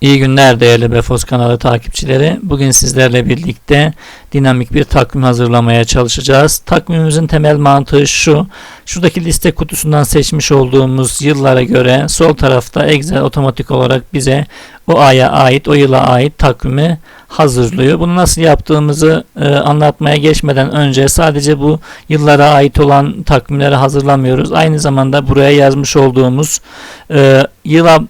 İyi günler değerli Befos kanalı takipçileri. Bugün sizlerle birlikte dinamik bir takvim hazırlamaya çalışacağız. Takvimimizin temel mantığı şu. Şuradaki liste kutusundan seçmiş olduğumuz yıllara göre sol tarafta Excel otomatik olarak bize o aya ait, o yıla ait takvimi hazırlıyor. Bunu nasıl yaptığımızı e, anlatmaya geçmeden önce sadece bu yıllara ait olan takvimleri hazırlamıyoruz. Aynı zamanda buraya yazmış olduğumuz e, yıla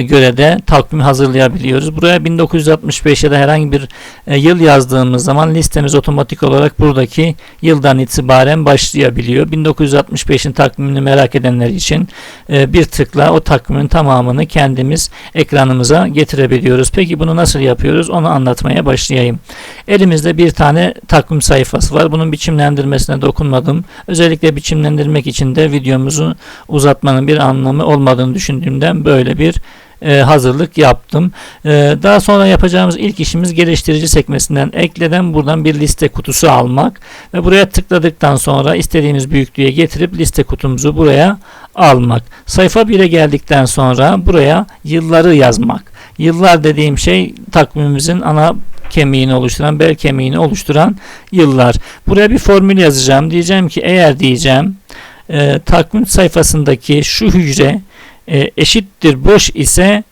göre de takvimi hazırlayabiliyoruz. Buraya 1965 ya da herhangi bir e, yıl yazdığımız zaman listemiz otomatik olarak buradaki yıldan itibaren başlayabiliyor. 1965'in takvimini merak edenler için e, bir tıkla o takvimin tamamını kendimiz ekranımıza getirebiliyoruz. Peki bunu nasıl yapıyoruz? Onu anlatmaya başlayayım. Elimizde bir tane takvim sayfası var. Bunun biçimlendirmesine dokunmadım. Özellikle biçimlendirmek için de videomuzu uzatmanın bir anlamı olmadığını düşündüğümden böyle bir e, hazırlık yaptım. E, daha sonra yapacağımız ilk işimiz geliştirici sekmesinden ekleden buradan bir liste kutusu almak ve buraya tıkladıktan sonra istediğimiz büyüklüğe getirip liste kutumuzu buraya almak. Sayfa 1'e geldikten sonra buraya yılları yazmak. Yıllar dediğim şey takvimimizin ana kemiğini oluşturan, bel kemiğini oluşturan yıllar. Buraya bir formül yazacağım. Diyeceğim ki eğer diyeceğim e, takvim sayfasındaki şu hücre e, eşittir boş ise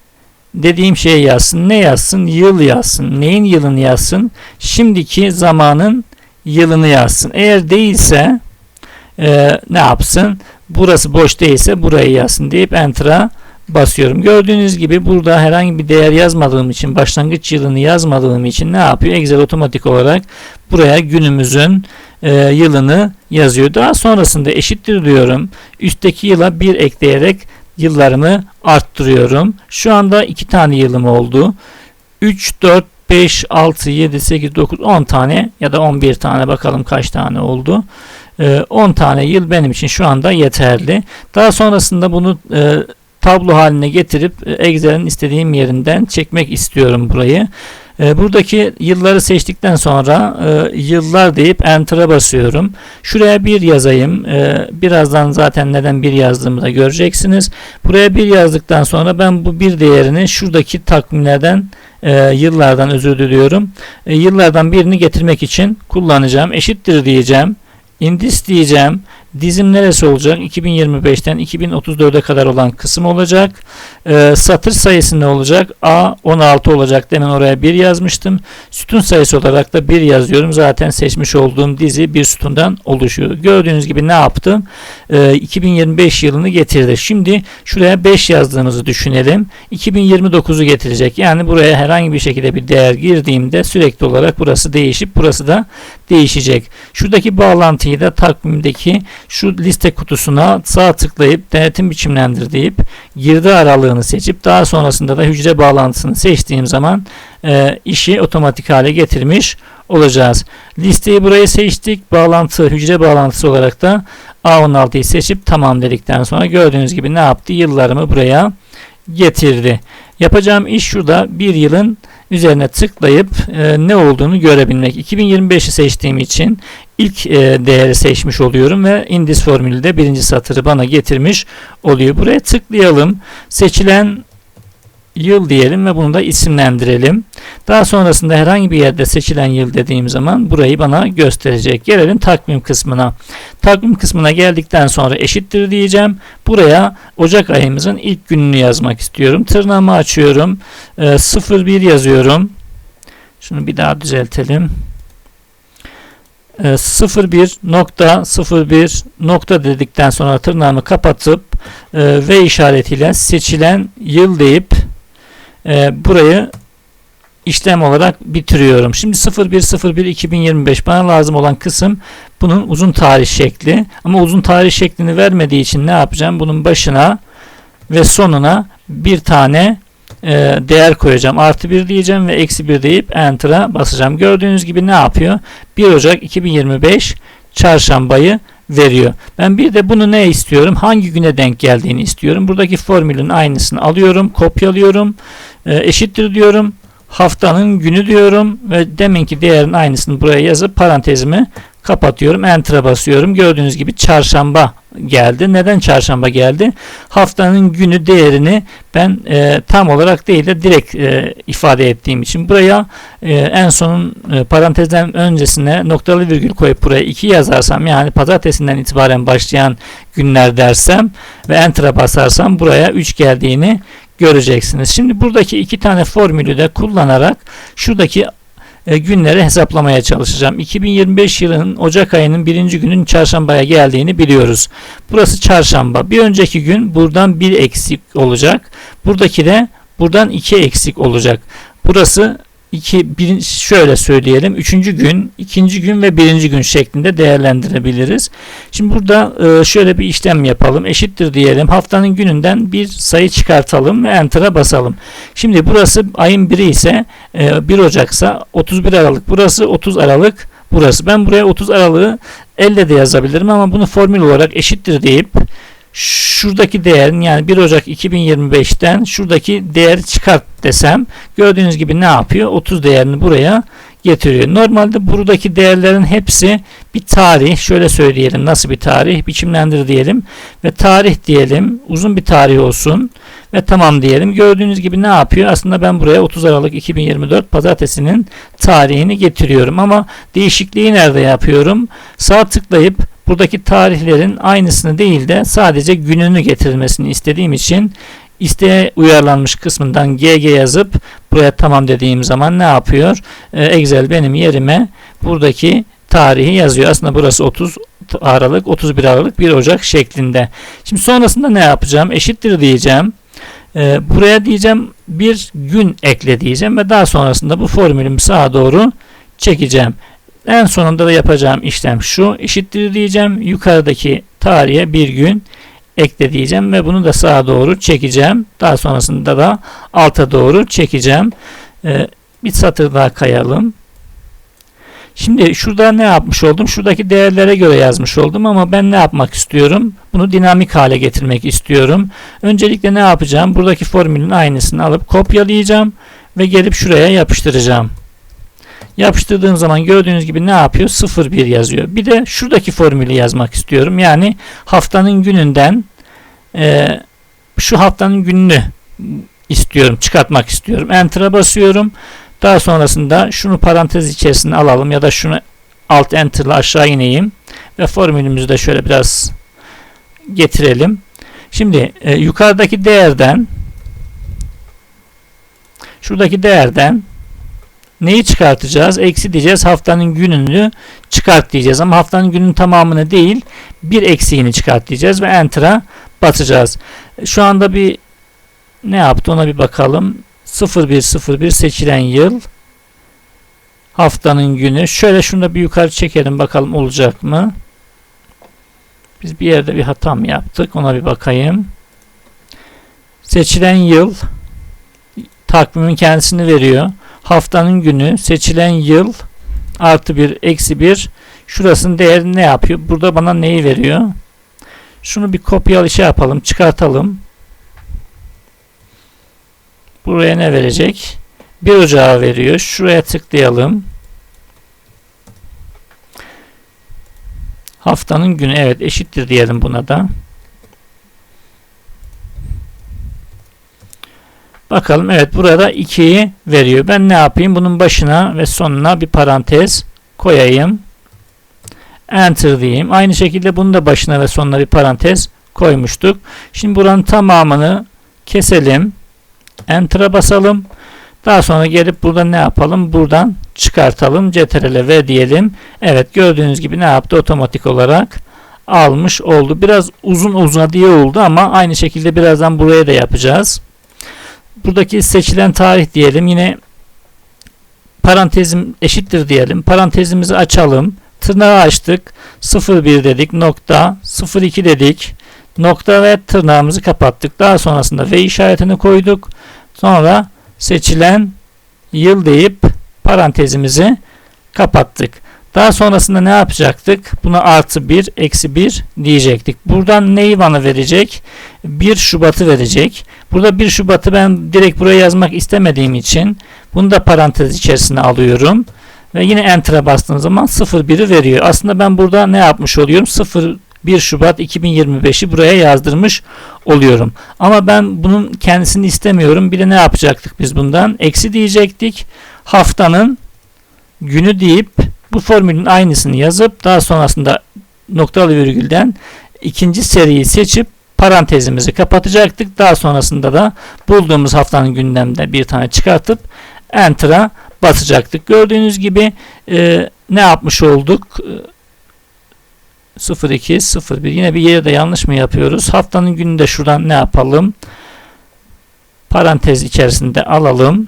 dediğim şey yazsın. Ne yazsın? Yıl yazsın. Neyin yılını yazsın? Şimdiki zamanın yılını yazsın. Eğer değilse e, ne yapsın? Burası boş değilse burayı yazsın deyip Enter'a basıyorum. Gördüğünüz gibi burada herhangi bir değer yazmadığım için başlangıç yılını yazmadığım için ne yapıyor? Excel otomatik olarak buraya günümüzün e, yılını yazıyor. Daha sonrasında eşittir diyorum. Üstteki yıla bir ekleyerek yıllarımı arttırıyorum. Şu anda iki tane yılım oldu. 3, 4, 5, 6, 7, 8, 9, 10 tane ya da 11 tane bakalım kaç tane oldu. 10 ee, tane yıl benim için şu anda yeterli. Daha sonrasında bunu e, tablo haline getirip e, Excel'in istediğim yerinden çekmek istiyorum burayı. E, buradaki yılları seçtikten sonra e, yıllar deyip Enter'a basıyorum. Şuraya bir yazayım. E, birazdan zaten neden bir yazdığımı da göreceksiniz. Buraya bir yazdıktan sonra ben bu bir değerini şuradaki takvimlerden e, yıllardan özür diliyorum. E, yıllardan birini getirmek için kullanacağım. Eşittir diyeceğim. Indis diyeceğim. Dizim neresi olacak? 2025'ten 2034'e kadar olan kısım olacak. Ee, satır sayısı ne olacak? A 16 olacak. Demin oraya 1 yazmıştım. Sütun sayısı olarak da 1 yazıyorum. Zaten seçmiş olduğum dizi bir sütundan oluşuyor. Gördüğünüz gibi ne yaptım? Ee, 2025 yılını getirdi. Şimdi şuraya 5 yazdığımızı düşünelim. 2029'u getirecek. Yani buraya herhangi bir şekilde bir değer girdiğimde sürekli olarak burası değişip burası da değişecek. Şuradaki bağlantıyı da takvimdeki şu liste kutusuna sağ tıklayıp denetim biçimlendir deyip girdi aralığını seçip daha sonrasında da hücre bağlantısını seçtiğim zaman e, işi otomatik hale getirmiş olacağız. Listeyi buraya seçtik. Bağlantı, hücre bağlantısı olarak da A16'yı seçip tamam dedikten sonra gördüğünüz gibi ne yaptı? Yıllarımı buraya getirdi. Yapacağım iş şurada bir yılın üzerine tıklayıp e, ne olduğunu görebilmek. 2025'i seçtiğim için ilk e, değeri seçmiş oluyorum ve indis formülü de birinci satırı bana getirmiş oluyor. Buraya tıklayalım. Seçilen yıl diyelim ve bunu da isimlendirelim. Daha sonrasında herhangi bir yerde seçilen yıl dediğim zaman burayı bana gösterecek. Gelelim takvim kısmına. Takvim kısmına geldikten sonra eşittir diyeceğim. Buraya Ocak ayımızın ilk gününü yazmak istiyorum. Tırnağımı açıyorum. E, 01 yazıyorum. Şunu bir daha düzeltelim. 01 nokta 01 nokta dedikten sonra tırnağımı kapatıp e, V işaretiyle seçilen yıl deyip e, burayı işlem olarak bitiriyorum. Şimdi 0101 2025 bana lazım olan kısım bunun uzun tarih şekli. Ama uzun tarih şeklini vermediği için ne yapacağım? Bunun başına ve sonuna bir tane e, değer koyacağım. Artı 1 diyeceğim ve eksi 1 deyip Enter'a basacağım. Gördüğünüz gibi ne yapıyor? 1 Ocak 2025 çarşambayı veriyor. Ben bir de bunu ne istiyorum? Hangi güne denk geldiğini istiyorum. Buradaki formülün aynısını alıyorum, kopyalıyorum, e, eşittir diyorum. Haftanın günü diyorum ve deminki değerin aynısını buraya yazıp parantezimi kapatıyorum. Enter'a basıyorum. Gördüğünüz gibi çarşamba geldi. Neden çarşamba geldi? Haftanın günü değerini ben e, tam olarak değil de direkt e, ifade ettiğim için buraya e, en sonun e, parantezden öncesine noktalı virgül koyup buraya 2 yazarsam yani pazartesinden itibaren başlayan günler dersem ve enter'a basarsam buraya 3 geldiğini göreceksiniz. Şimdi buradaki iki tane formülü de kullanarak şuradaki günleri hesaplamaya çalışacağım. 2025 yılının Ocak ayının birinci günün çarşambaya geldiğini biliyoruz. Burası çarşamba. Bir önceki gün buradan bir eksik olacak. Buradaki de buradan iki eksik olacak. Burası iki, bir, şöyle söyleyelim. Üçüncü gün, ikinci gün ve birinci gün şeklinde değerlendirebiliriz. Şimdi burada e, şöyle bir işlem yapalım. Eşittir diyelim. Haftanın gününden bir sayı çıkartalım ve Enter'a basalım. Şimdi burası ayın biri ise e, 1 Ocak'sa 31 Aralık. Burası 30 Aralık. Burası. Ben buraya 30 Aralık'ı elle de yazabilirim ama bunu formül olarak eşittir deyip şuradaki değerin yani 1 Ocak 2025'ten şuradaki değeri çıkart desem gördüğünüz gibi ne yapıyor? 30 değerini buraya getiriyor. Normalde buradaki değerlerin hepsi bir tarih. Şöyle söyleyelim nasıl bir tarih? Biçimlendir diyelim ve tarih diyelim. Uzun bir tarih olsun ve tamam diyelim. Gördüğünüz gibi ne yapıyor? Aslında ben buraya 30 Aralık 2024 pazartesinin tarihini getiriyorum ama değişikliği nerede yapıyorum? Sağ tıklayıp buradaki tarihlerin aynısını değil de sadece gününü getirilmesini istediğim için isteğe uyarlanmış kısmından GG yazıp buraya tamam dediğim zaman ne yapıyor? Ee, Excel benim yerime buradaki tarihi yazıyor. Aslında burası 30 Aralık, 31 Aralık, 1 Ocak şeklinde. Şimdi sonrasında ne yapacağım? Eşittir diyeceğim. Ee, buraya diyeceğim bir gün ekle diyeceğim ve daha sonrasında bu formülümü sağa doğru çekeceğim. En sonunda da yapacağım işlem şu. Eşittir diyeceğim. Yukarıdaki tarihe bir gün ekle diyeceğim ve bunu da sağa doğru çekeceğim. Daha sonrasında da alta doğru çekeceğim. Ee, bir satır daha kayalım. Şimdi şurada ne yapmış oldum? Şuradaki değerlere göre yazmış oldum ama ben ne yapmak istiyorum? Bunu dinamik hale getirmek istiyorum. Öncelikle ne yapacağım? Buradaki formülün aynısını alıp kopyalayacağım ve gelip şuraya yapıştıracağım. Yapıştırdığım zaman gördüğünüz gibi ne yapıyor? 01 yazıyor. Bir de şuradaki formülü yazmak istiyorum. Yani haftanın gününden e, şu haftanın gününü istiyorum. Çıkartmak istiyorum. Enter'a basıyorum. Daha sonrasında şunu parantez içerisine alalım ya da şunu alt enter ile aşağı ineyim ve formülümüzü de şöyle biraz getirelim. Şimdi e, yukarıdaki değerden şuradaki değerden neyi çıkartacağız? Eksi diyeceğiz. Haftanın gününü çıkart diyeceğiz. Ama haftanın günün tamamını değil bir eksiğini çıkart diyeceğiz ve enter'a basacağız. Şu anda bir ne yaptı ona bir bakalım. 0101 seçilen yıl haftanın günü. Şöyle şunu da bir yukarı çekelim bakalım olacak mı? Biz bir yerde bir hata mı yaptık? Ona bir bakayım. Seçilen yıl takvimin kendisini veriyor. Haftanın günü, seçilen yıl artı bir, eksi bir. Şurasının değeri ne yapıyor? Burada bana neyi veriyor? Şunu bir kopyalı şey yapalım, çıkartalım. Buraya ne verecek? 1 Ocağı veriyor. Şuraya tıklayalım. Haftanın günü evet eşittir diyelim buna da. Bakalım evet burada 2'yi veriyor. Ben ne yapayım? Bunun başına ve sonuna bir parantez koyayım. Enter diyeyim. Aynı şekilde bunun da başına ve sonuna bir parantez koymuştuk. Şimdi buranın tamamını keselim. Enter'a basalım. Daha sonra gelip burada ne yapalım? Buradan çıkartalım. CTRL V diyelim. Evet gördüğünüz gibi ne yaptı? Otomatik olarak almış oldu. Biraz uzun diye oldu ama aynı şekilde birazdan buraya da yapacağız. Buradaki seçilen tarih diyelim. Yine parantezim eşittir diyelim. Parantezimizi açalım. Tırnağı açtık. 01 dedik. Nokta. 02 dedik. Nokta ve tırnağımızı kapattık. Daha sonrasında V işaretini koyduk. Sonra seçilen yıl deyip parantezimizi kapattık. Daha sonrasında ne yapacaktık? Buna artı 1, eksi 1 diyecektik. Buradan neyi bana verecek? 1 Şubat'ı verecek. Burada 1 Şubat'ı ben direkt buraya yazmak istemediğim için bunu da parantez içerisine alıyorum. Ve yine Enter'a bastığım zaman 01'i veriyor. Aslında ben burada ne yapmış oluyorum? 0 1 Şubat 2025'i buraya yazdırmış oluyorum. Ama ben bunun kendisini istemiyorum. Bir de ne yapacaktık biz bundan? Eksi diyecektik. Haftanın günü deyip bu formülün aynısını yazıp daha sonrasında noktalı virgülden ikinci seriyi seçip parantezimizi kapatacaktık. Daha sonrasında da bulduğumuz haftanın gündemde bir tane çıkartıp Enter'a basacaktık. Gördüğünüz gibi e, ne yapmış olduk? E, 02 01 yine bir yere de yanlış mı yapıyoruz? Haftanın gününde şuradan ne yapalım? Parantez içerisinde alalım.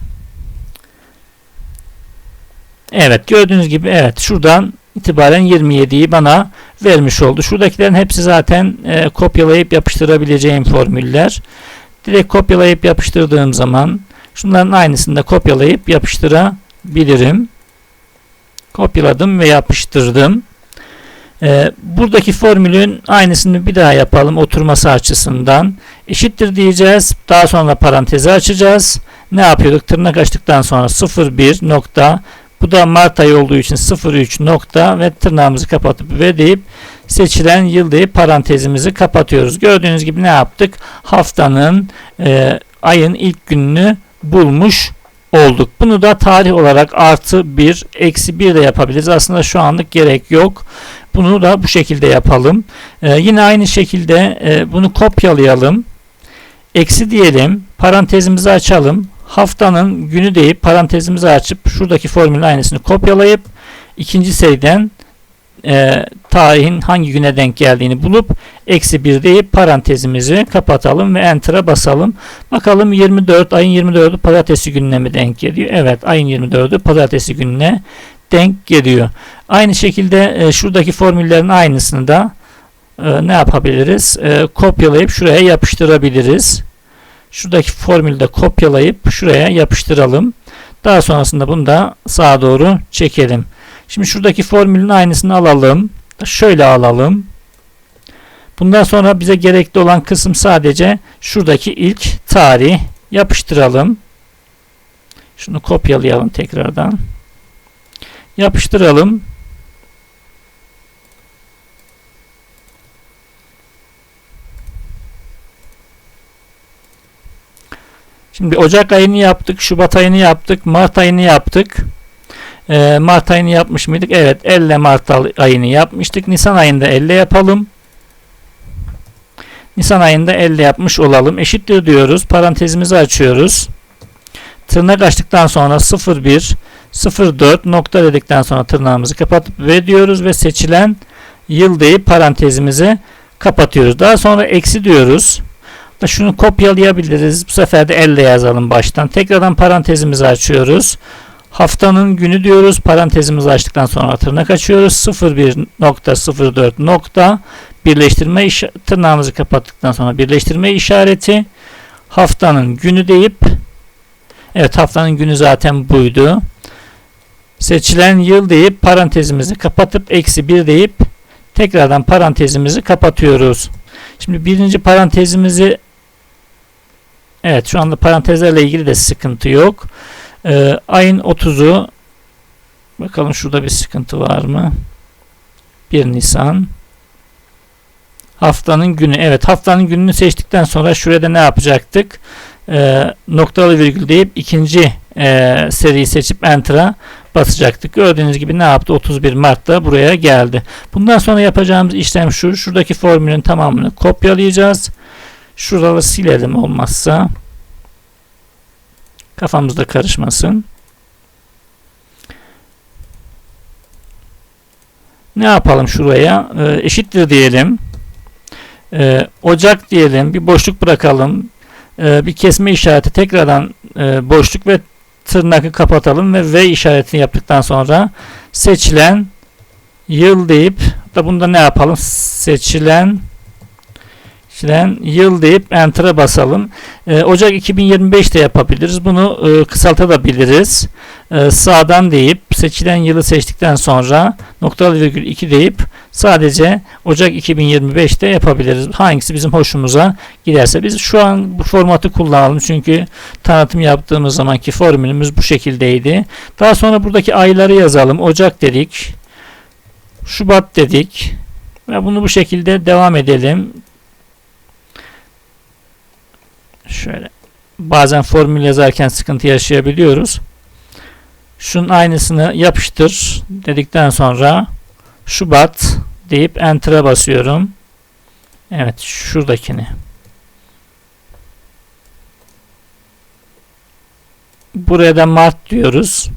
Evet gördüğünüz gibi evet şuradan itibaren 27'yi bana vermiş oldu. Şuradakilerin hepsi zaten e, kopyalayıp yapıştırabileceğim formüller. Direkt kopyalayıp yapıştırdığım zaman şunların aynısını da kopyalayıp yapıştırabilirim. Kopyaladım ve yapıştırdım. E, buradaki formülün aynısını bir daha yapalım oturması açısından. Eşittir diyeceğiz. Daha sonra parantezi açacağız. Ne yapıyorduk? Tırnak açtıktan sonra 01 nokta bu da Mart ayı olduğu için 03 nokta ve tırnağımızı kapatıp ve deyip seçilen yıl deyip parantezimizi kapatıyoruz. Gördüğünüz gibi ne yaptık? Haftanın e, ayın ilk gününü bulmuş olduk. Bunu da tarih olarak artı 1, eksi 1 de yapabiliriz. Aslında şu anlık gerek yok. Bunu da bu şekilde yapalım. E, yine aynı şekilde e, bunu kopyalayalım. Eksi diyelim. Parantezimizi açalım haftanın günü deyip parantezimizi açıp şuradaki formülün aynısını kopyalayıp ikinci seriden e, tarihin hangi güne denk geldiğini bulup eksi 1 deyip parantezimizi kapatalım ve enter'a basalım. Bakalım 24 ayın 24'ü pazartesi gününe mi denk geliyor? Evet ayın 24'ü pazartesi gününe denk geliyor. Aynı şekilde e, şuradaki formüllerin aynısını da e, ne yapabiliriz? E, kopyalayıp şuraya yapıştırabiliriz. Şuradaki formülü de kopyalayıp şuraya yapıştıralım. Daha sonrasında bunu da sağa doğru çekelim. Şimdi şuradaki formülün aynısını alalım. Şöyle alalım. Bundan sonra bize gerekli olan kısım sadece şuradaki ilk tarih. Yapıştıralım. Şunu kopyalayalım tekrardan. Yapıştıralım. Şimdi Ocak ayını yaptık, Şubat ayını yaptık, Mart ayını yaptık. Ee, Mart ayını yapmış mıydık? Evet, 50 Mart ayını yapmıştık. Nisan ayında 50 yapalım. Nisan ayında 50 yapmış olalım. Eşittir diyoruz. Parantezimizi açıyoruz. Tırnak açtıktan sonra 01 04 nokta dedikten sonra tırnağımızı kapatıp ve diyoruz ve seçilen yıl deyip parantezimizi kapatıyoruz. Daha sonra eksi diyoruz. Şunu kopyalayabiliriz. Bu sefer de elle yazalım baştan. Tekrardan parantezimizi açıyoruz. Haftanın günü diyoruz. Parantezimizi açtıktan sonra tırnak açıyoruz. 01.04 nokta birleştirme tırnağımızı kapattıktan sonra birleştirme işareti haftanın günü deyip evet haftanın günü zaten buydu. Seçilen yıl deyip parantezimizi kapatıp eksi 1 deyip tekrardan parantezimizi kapatıyoruz. Şimdi birinci parantezimizi Evet şu anda parantezlerle ilgili de sıkıntı yok. Ee, ayın 30'u bakalım şurada bir sıkıntı var mı? 1 Nisan haftanın günü. Evet haftanın gününü seçtikten sonra şurada ne yapacaktık? Ee, noktalı virgül deyip ikinci e, seriyi seçip Enter'a basacaktık. Gördüğünüz gibi ne yaptı? 31 Mart'ta buraya geldi. Bundan sonra yapacağımız işlem şu. Şuradaki formülün tamamını kopyalayacağız. Şuraları silelim olmazsa. Kafamızda karışmasın. Ne yapalım şuraya? Ee, eşittir diyelim. Ee, ocak diyelim. Bir boşluk bırakalım. Ee, bir kesme işareti tekrardan e, boşluk ve tırnakı kapatalım ve V işaretini yaptıktan sonra seçilen yıl deyip da bunda ne yapalım? Seçilen seçilen yıl deyip Enter'a basalım. E, Ocak 2025 de yapabiliriz. Bunu e, kısaltabiliriz. E, sağdan deyip seçilen yılı seçtikten sonra noktalı virgül 2 deyip sadece Ocak 2025'te yapabiliriz. Hangisi bizim hoşumuza giderse. Biz şu an bu formatı kullanalım. Çünkü tanıtım yaptığımız zamanki formülümüz bu şekildeydi. Daha sonra buradaki ayları yazalım. Ocak dedik. Şubat dedik. Ve bunu bu şekilde devam edelim. Şöyle bazen formül yazarken sıkıntı yaşayabiliyoruz. Şunun aynısını yapıştır dedikten sonra Şubat deyip Enter'a basıyorum. Evet şuradakini. Buraya da Mart diyoruz.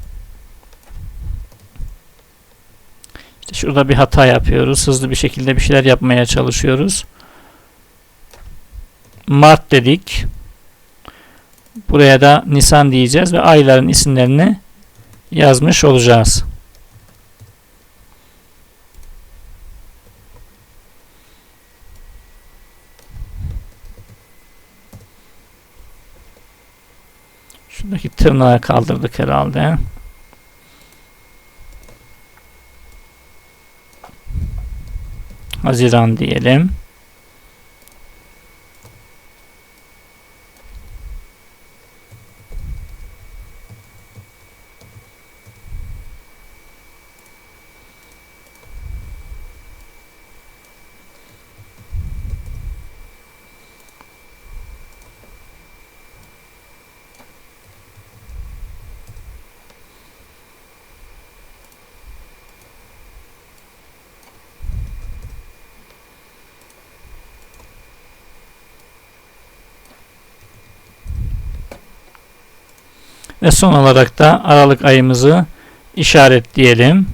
İşte şurada bir hata yapıyoruz. Hızlı bir şekilde bir şeyler yapmaya çalışıyoruz. Mart dedik. Buraya da Nisan diyeceğiz ve ayların isimlerini yazmış olacağız. Şuradaki tırnağı kaldırdık herhalde. Haziran diyelim. Ve son olarak da Aralık ayımızı işaretleyelim.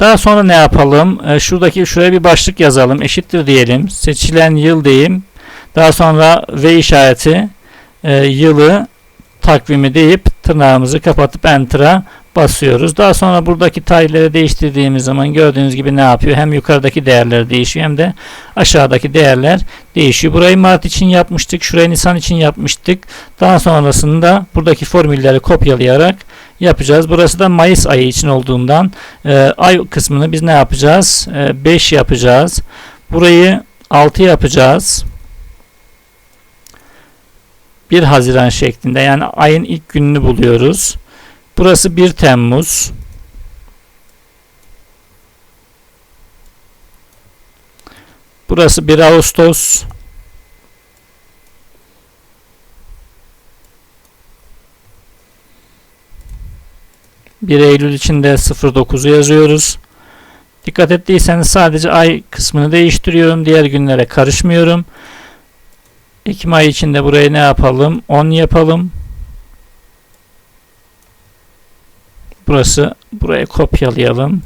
Daha sonra ne yapalım? E, şuradaki şuraya bir başlık yazalım. Eşittir diyelim. Seçilen yıl diyeyim. Daha sonra ve işareti e, yılı takvimi deyip tırnağımızı kapatıp enter'a basıyoruz. Daha sonra buradaki tarihleri değiştirdiğimiz zaman gördüğünüz gibi ne yapıyor? Hem yukarıdaki değerler değişiyor hem de aşağıdaki değerler değişiyor. Burayı Mart için yapmıştık. Şurayı Nisan için yapmıştık. Daha sonrasında buradaki formülleri kopyalayarak yapacağız. Burası da Mayıs ayı için olduğundan e, ay kısmını biz ne yapacağız? E, 5 yapacağız. Burayı 6 yapacağız. 1 Haziran şeklinde yani ayın ilk gününü buluyoruz. Burası 1 Temmuz. Burası 1 Ağustos. Bir Eylül içinde 09'u yazıyoruz. Dikkat ettiyseniz sadece ay kısmını değiştiriyorum. Diğer günlere karışmıyorum. Ekim ayı içinde burayı ne yapalım? 10 yapalım. Burası buraya kopyalayalım.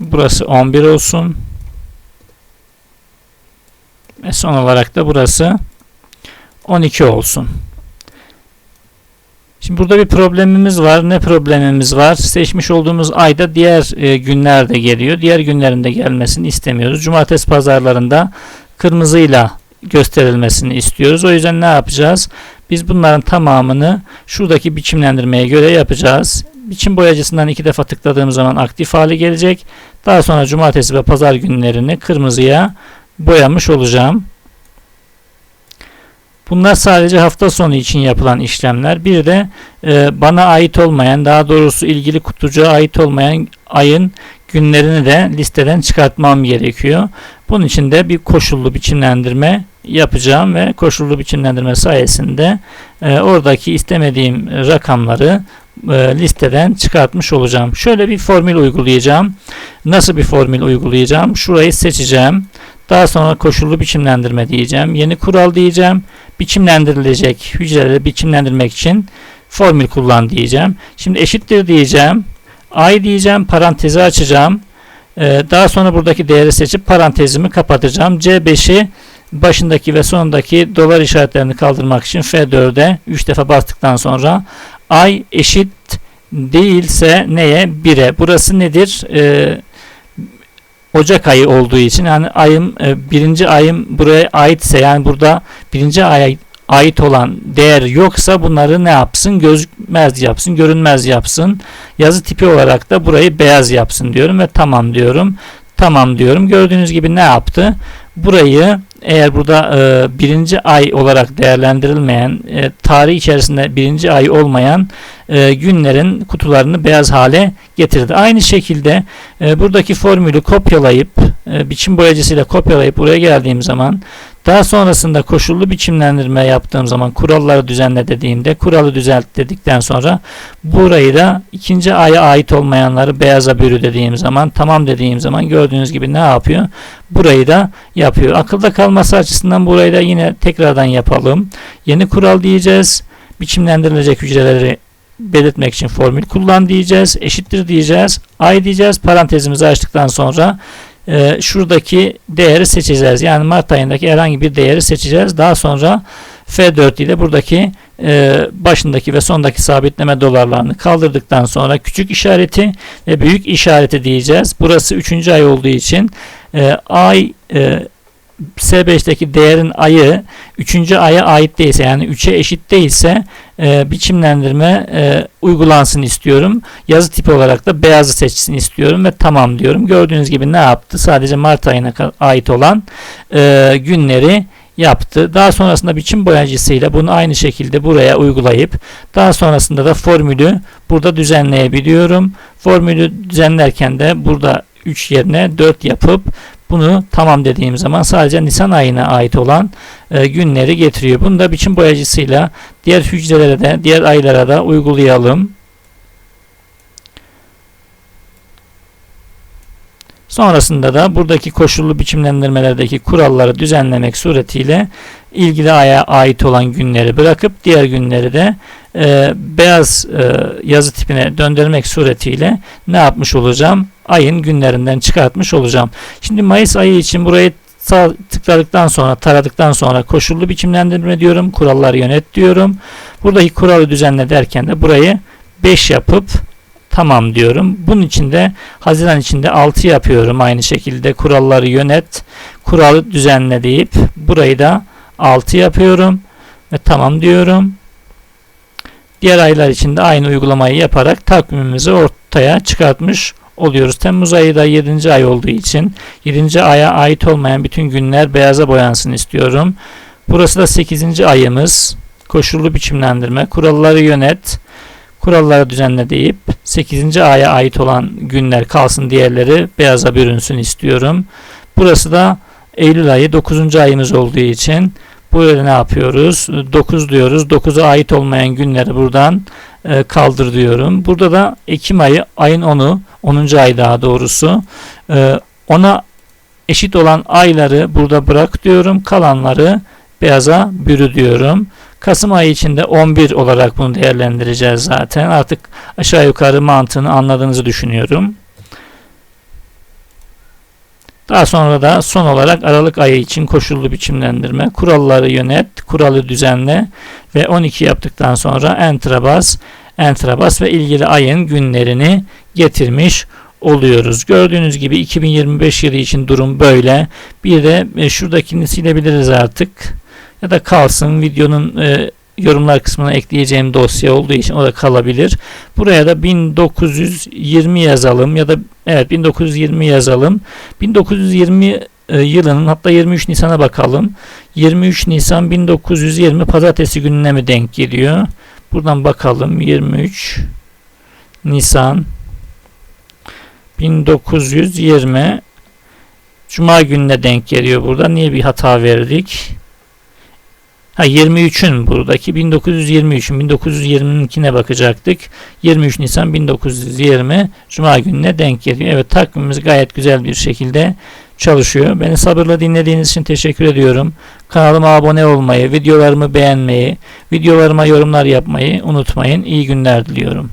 Burası 11 olsun. Ve son olarak da burası 12 olsun. Şimdi burada bir problemimiz var. Ne problemimiz var? Seçmiş olduğumuz ayda diğer e, günler de geliyor. Diğer günlerinde gelmesini istemiyoruz. Cumartesi pazarlarında kırmızıyla gösterilmesini istiyoruz. O yüzden ne yapacağız? Biz bunların tamamını şuradaki biçimlendirmeye göre yapacağız. Biçim boyacısından iki defa tıkladığım zaman aktif hale gelecek. Daha sonra cumartesi ve pazar günlerini kırmızıya boyamış olacağım. Bunlar sadece hafta sonu için yapılan işlemler. Bir de e, bana ait olmayan, daha doğrusu ilgili kutucuğa ait olmayan ayın günlerini de listeden çıkartmam gerekiyor. Bunun için de bir koşullu biçimlendirme yapacağım ve koşullu biçimlendirme sayesinde e, oradaki istemediğim rakamları e, listeden çıkartmış olacağım. Şöyle bir formül uygulayacağım. Nasıl bir formül uygulayacağım? Şurayı seçeceğim. Daha sonra koşullu biçimlendirme diyeceğim. Yeni kural diyeceğim. Biçimlendirilecek hücreleri biçimlendirmek için formül kullan diyeceğim. Şimdi eşittir diyeceğim. Ay diyeceğim. Parantezi açacağım. Ee, daha sonra buradaki değeri seçip parantezimi kapatacağım. C5'i başındaki ve sonundaki dolar işaretlerini kaldırmak için F4'e 3 defa bastıktan sonra ay eşit değilse neye? 1'e. Burası nedir? Ee, Ocak ayı olduğu için yani ayım e, birinci ayım buraya aitse yani burada birinci aya ait olan değer yoksa bunları ne yapsın? Gözükmez yapsın, görünmez yapsın. Yazı tipi olarak da burayı beyaz yapsın diyorum ve tamam diyorum. Tamam diyorum. Gördüğünüz gibi ne yaptı? burayı eğer burada e, birinci ay olarak değerlendirilmeyen e, tarih içerisinde birinci ay olmayan e, günlerin kutularını beyaz hale getirdi. Aynı şekilde e, buradaki formülü kopyalayıp e, biçim boyacısıyla kopyalayıp buraya geldiğim zaman daha sonrasında koşullu biçimlendirme yaptığım zaman kuralları düzenle dediğimde kuralı düzelt dedikten sonra burayı da ikinci aya ait olmayanları beyaza bürü dediğim zaman tamam dediğim zaman gördüğünüz gibi ne yapıyor? Burayı da yapıyor. Akılda kalması açısından burayı da yine tekrardan yapalım. Yeni kural diyeceğiz. Biçimlendirilecek hücreleri belirtmek için formül kullan diyeceğiz. Eşittir diyeceğiz. Ay diyeceğiz. Parantezimizi açtıktan sonra e, şuradaki değeri seçeceğiz. Yani Mart ayındaki herhangi bir değeri seçeceğiz. Daha sonra F4 ile buradaki e, başındaki ve sondaki sabitleme dolarlarını kaldırdıktan sonra küçük işareti ve büyük işareti diyeceğiz. Burası 3. ay olduğu için e, ay e, S5'teki değerin ayı 3. aya ait değilse yani 3'e eşit değilse e, biçimlendirme e, uygulansın istiyorum. Yazı tipi olarak da beyazı seçsin istiyorum ve tamam diyorum. Gördüğünüz gibi ne yaptı? Sadece Mart ayına ait olan e, günleri yaptı. Daha sonrasında biçim boyacısıyla bunu aynı şekilde buraya uygulayıp daha sonrasında da formülü burada düzenleyebiliyorum. Formülü düzenlerken de burada 3 yerine 4 yapıp bunu tamam dediğim zaman sadece Nisan ayına ait olan e, günleri getiriyor. Bunu da biçim boyacısıyla diğer hücrelere de diğer aylara da uygulayalım. Sonrasında da buradaki koşullu biçimlendirmelerdeki kuralları düzenlemek suretiyle ilgili aya ait olan günleri bırakıp diğer günleri de e, beyaz e, yazı tipine döndürmek suretiyle ne yapmış olacağım? Ayın günlerinden çıkartmış olacağım. Şimdi Mayıs ayı için burayı tıkladıktan sonra taradıktan sonra koşullu biçimlendirme diyorum. Kuralları yönet diyorum. Buradaki kuralı düzenle derken de burayı 5 yapıp tamam diyorum. Bunun için de Haziran içinde 6 yapıyorum. Aynı şekilde kuralları yönet, kuralı düzenle deyip burayı da 6 yapıyorum ve tamam diyorum. Diğer aylar için de aynı uygulamayı yaparak takvimimizi ortaya çıkartmış oluyoruz. Temmuz ayı da 7. ay olduğu için 7. aya ait olmayan bütün günler beyaza boyansın istiyorum. Burası da 8. ayımız. Koşullu biçimlendirme, kuralları yönet, kuralları düzenle deyip 8. aya ait olan günler kalsın diğerleri beyaza bürünsün istiyorum. Burası da Eylül ayı 9. ayımız olduğu için Burada ne yapıyoruz? 9 diyoruz. 9'a ait olmayan günleri buradan e, kaldır diyorum. Burada da Ekim ayı ayın 10'u 10. ay daha doğrusu e, ona eşit olan ayları burada bırak diyorum. Kalanları beyaza bürü diyorum. Kasım ayı içinde 11 olarak bunu değerlendireceğiz zaten. Artık aşağı yukarı mantığını anladığınızı düşünüyorum. Daha sonra da son olarak Aralık ayı için koşullu biçimlendirme, kuralları yönet, kuralı düzenle ve 12 yaptıktan sonra Enter'a bas, Enter'a bas ve ilgili ayın günlerini getirmiş oluyoruz. Gördüğünüz gibi 2025 yılı için durum böyle. Bir de e, şuradakini silebiliriz artık. Ya da kalsın videonun e, yorumlar kısmına ekleyeceğim dosya olduğu için o da kalabilir. Buraya da 1920 yazalım ya da evet 1920 yazalım. 1920 e, yılının hatta 23 Nisan'a bakalım. 23 Nisan 1920 pazartesi gününe mi denk geliyor? Buradan bakalım 23 Nisan 1920 Cuma gününe denk geliyor burada. Niye bir hata verdik? Ha 23'ün buradaki 1923'ün 1920'ninkine bakacaktık. 23 Nisan 1920 Cuma gününe denk geliyor. Evet takvimimiz gayet güzel bir şekilde çalışıyor. Beni sabırla dinlediğiniz için teşekkür ediyorum. Kanalıma abone olmayı, videolarımı beğenmeyi, videolarıma yorumlar yapmayı unutmayın. İyi günler diliyorum.